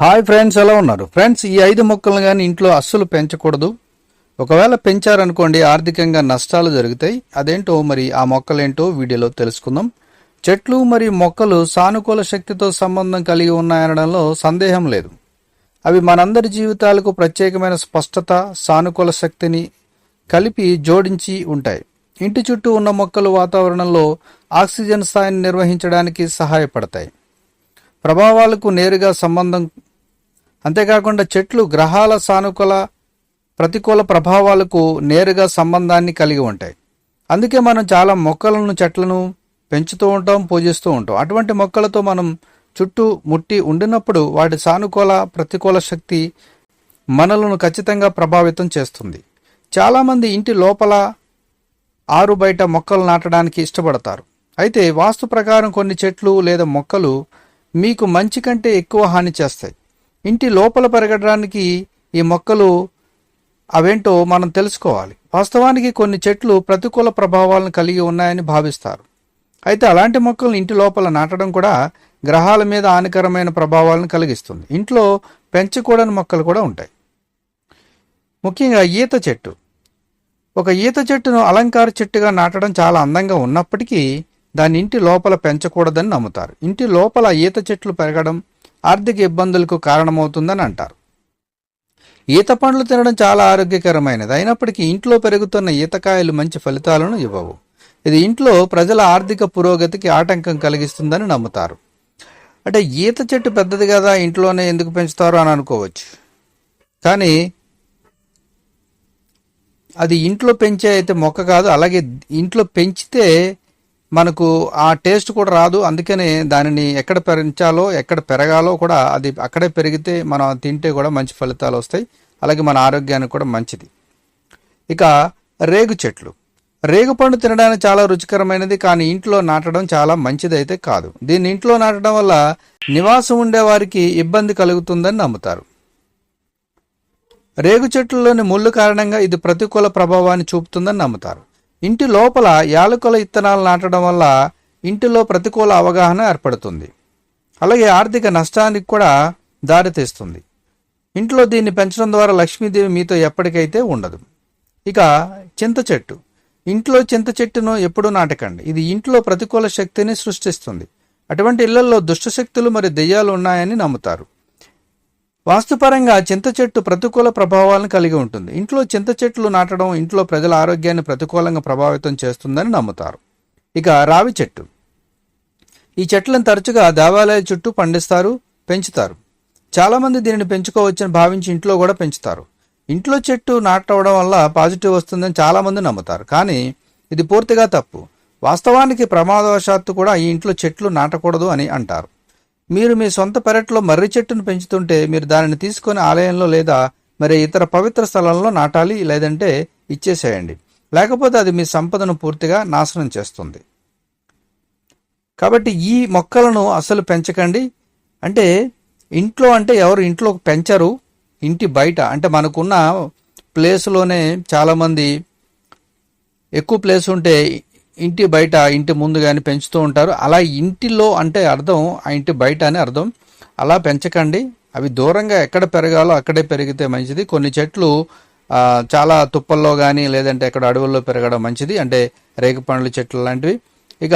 Hi friends ఎలా ఉన్నారు? Friends ఈ ఐదు మొక్కలను కానీ ఇంట్లో అస్సలు పెంచకూడదు. ఒకవేళ పెంచారనుకోండి ఆర్థికంగా నష్టాలు జరుగుతాయి. అదేంటో మరి ఆ మొక్కలేంటో వీడియోలో తెలుసుకుందాం. చెట్లు మరియు మొక్కలు సానుకూల శక్తితో సంబంధం కలిగి ఉన్నాయనడంలో సందేహం లేదు. అవి మనందరి జీవితాలకు ప్రత్యేకమైన స్పష్టత సానుకూల శక్తిని కలిపి జోడించి ఉంటాయి. ఇంటి చుట్టూ ఉన్న మొక్కలు వాతావరణంలో ఆక్సిజన్ స్థాయిని నిర్వహించడానికి సహాయపడతాయి. ప్రభావాలకు నేరుగా సంబంధం అంతేకాకుండా చెట్లు గ్రహాల సానుకూల ప్రతికూల ప్రభావాలకు నేరుగా సంబంధాన్ని కలిగి ఉంటాయి. అందుకే మనం చాలా మొక్కలను చెట్లను పెంచుతూ ఉంటాం పూజిస్తూ ఉంటాం. అటువంటి మొక్కలతో మనం చుట్టూ ముట్టి ఉండినప్పుడు వాటి సానుకూల ప్రతికూల శక్తి మనలను ఖచ్చితంగా ప్రభావితం చేస్తుంది. చాలామంది ఇంటి లోపల ఆరు బయట మొక్కలు నాటడానికి ఇష్టపడతారు. అయితే వాస్తు ప్రకారం కొన్ని చెట్లు లేదా మొక్కలు మీకు మంచి కంటే ఎక్కువ హాని చేస్తాయి. ఇంటి లోపల పెరగడానికి ఈ మొక్కలు అవేంటో మనం తెలుసుకోవాలి. వాస్తవానికి కొన్ని చెట్లు ప్రతికూల ప్రభావాలను కలిగి ఉన్నాయని భావిస్తారు. అయితే అలాంటి మొక్కలు ఇంటి లోపల నాటడం కూడా గ్రహాల మీద హానికరమైన ప్రభావాలను కలిగిస్తుంది. ఇంట్లో పెంచకూడని మొక్కలు కూడా ఉంటాయి. ముఖ్యంగా ఈత చెట్టు. ఒక ఈత చెట్టును అలంకార చెట్టుగా నాటడం చాలా అందంగా ఉన్నప్పటికీ దాని ఇంటి లోపల పెంచకూడదని నమ్ముతారు. ఇంటి లోపల ఈత చెట్లు పెరగడం ఆర్థిక ఇబ్బందులకు కారణమవుతుందని అంటారు. ఈత పండ్లు తినడం చాలా ఆరోగ్యకరమైనది. అయినప్పటికీ ఇంట్లో పెరుగుతున్న ఈతకాయలు మంచి ఫలితాలను ఇవ్వవు. ఇది ఇంట్లో ప్రజల ఆర్థిక పురోగతికి ఆటంకం కలిగిస్తుందని నమ్ముతారు. అంటే ఈత చెట్టు పెద్దది కదా ఇంట్లోనే ఎందుకు పెంచుతారు అని అనుకోవచ్చు. కానీ అది ఇంట్లో పెంచే అయితే మొక్క కాదు అలాగే ఇంట్లో పెంచితే మనకు ఆ టేస్ట్ కూడా రాదు. అందుకనే దానిని ఎక్కడ పెంచాలో ఎక్కడ పెరగాలో కూడా అది అక్కడే పెరిగితే మనం తింటే కూడా మంచి ఫలితాలు వస్తాయి. అలాగే మన ఆరోగ్యానికి కూడా మంచిది. ఇక రేగు చెట్లు. రేగు పండు తినడానికి చాలా రుచికరమైనది కానీ ఇంట్లో నాటడం చాలా మంచిది అయితే కాదు. దీన్ని ఇంట్లో నాటడం వల్ల నివాసం ఉండేవారికి ఇబ్బంది కలుగుతుందని నమ్ముతారు. రేగు చెట్లలోని ముళ్ళు కారణంగా ఇది ప్రతికూల ప్రభావాన్ని చూపుతుందని నమ్ముతారు. ఇంటి లోపల యాలకుల ఇత్తనాలు నాటడం వల్ల ఇంటిలో ప్రతికూల అవగాహన ఏర్పడుతుంది. అలాగే ఆర్థిక నష్టానికి కూడా దారితీస్తుంది ఇంట్లో దీన్ని పెంచడం ద్వారా లక్ష్మీదేవి మీతో ఎప్పటికైతే ఉండదు. ఇక చింత చెట్టు. ఇంట్లో చింత చెట్టును ఎప్పుడూ నాటకండి. ఇది ఇంట్లో ప్రతికూల శక్తిని సృష్టిస్తుంది. అటువంటి ఇళ్ళలో దుష్టశక్తులు మరియు దెయ్యాలు ఉన్నాయని నమ్ముతారు. వాస్తుపరంగా చింత చెట్టు ప్రతికూల ప్రభావాలను కలిగి ఉంటుంది. ఇంట్లో చింత చెట్లు నాటడం ఇంట్లో ప్రజల ఆరోగ్యాన్ని ప్రతికూలంగా ప్రభావితం చేస్తుందని నమ్ముతారు. ఇక రావి చెట్టు. ఈ చెట్లను తరచుగా దేవాలయాల చుట్టూ పండిస్తారు పెంచుతారు. చాలామంది దీనిని పెంచుకోవచ్చని భావించి ఇంట్లో కూడా పెంచుతారు. ఇంట్లో చెట్టు నాటవడం వల్ల పాజిటివ్ వస్తుందని చాలామంది నమ్ముతారు. కానీ ఇది పూర్తిగా తప్పు. వాస్తవానికి ప్రమాదవశాత్తు కూడా ఈ ఇంట్లో చెట్లు నాటకూడదు అని అంటారు. మీరు మీ సొంత పెరట్లో మర్రి చెట్టును పెంచుతుంటే మీరు దానిని తీసుకొని ఆలయంలో లేదా మరి ఇతర పవిత్ర స్థలంలో నాటాలి లేదంటే ఇచ్చేసేయండి. లేకపోతే అది మీ సంపదను పూర్తిగా నాశనం చేస్తుంది. కాబట్టి ఈ మొక్కలను అసలు పెంచకండి. అంటే ఇంట్లో అంటే ఎవరు ఇంట్లో పెంచరు ఇంటి బయట. అంటే మనకున్న ప్లేస్లోనే చాలామంది ఎక్కువ ప్లేస్ ఉంటే ఇంటి బయట ఇంటి ముందు కానీ పెంచుతూ ఉంటారు. అలా ఇంటిలో అంటే అర్థం ఆ ఇంటి బయట అని అర్థం. అలా పెంచకండి. అవి దూరంగా ఎక్కడ పెరగాలో అక్కడే పెరిగితే మంచిది. కొన్ని చెట్లు చాలా తుప్పల్లో కానీ లేదంటే ఎక్కడ అడవుల్లో పెరగడం మంచిది. అంటే రేగు పండ్ల చెట్లు లాంటివి. ఇక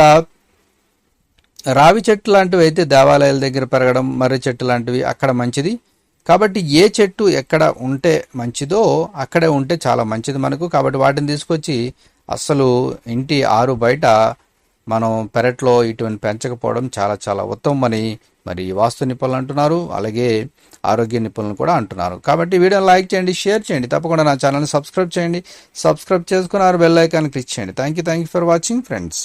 రావి చెట్టు లాంటివి అయితే దేవాలయాల దగ్గర పెరగడం మర్రి చెట్టు లాంటివి అక్కడ మంచిది. కాబట్టి ఏ చెట్టు ఎక్కడ ఉంటే మంచిదో అక్కడే ఉంటే చాలా మంచిది మనకు. కాబట్టి వాటిని తీసుకొచ్చి అస్సలు ఇంటి ఆరు బయట మనం పెరట్లో ఇటువంటి పెంచకపోవడం చాలా చాలా ఉత్తమమని మరి వాస్తు నిపుణులు అంటున్నారు. అలాగే ఆరోగ్య నిపుణులు కూడా అంటున్నారు. కాబట్టి వీడియో లైక్ చేయండి షేర్ చేయండి. తప్పకుండా నా ఛానల్ని సబ్స్క్రైబ్ చేయండి. సబ్స్క్రైబ్ చేసుకున్నారు బెల్ ఐకాన్ క్లిక్ చేయండి. Thank you thank you for watching friends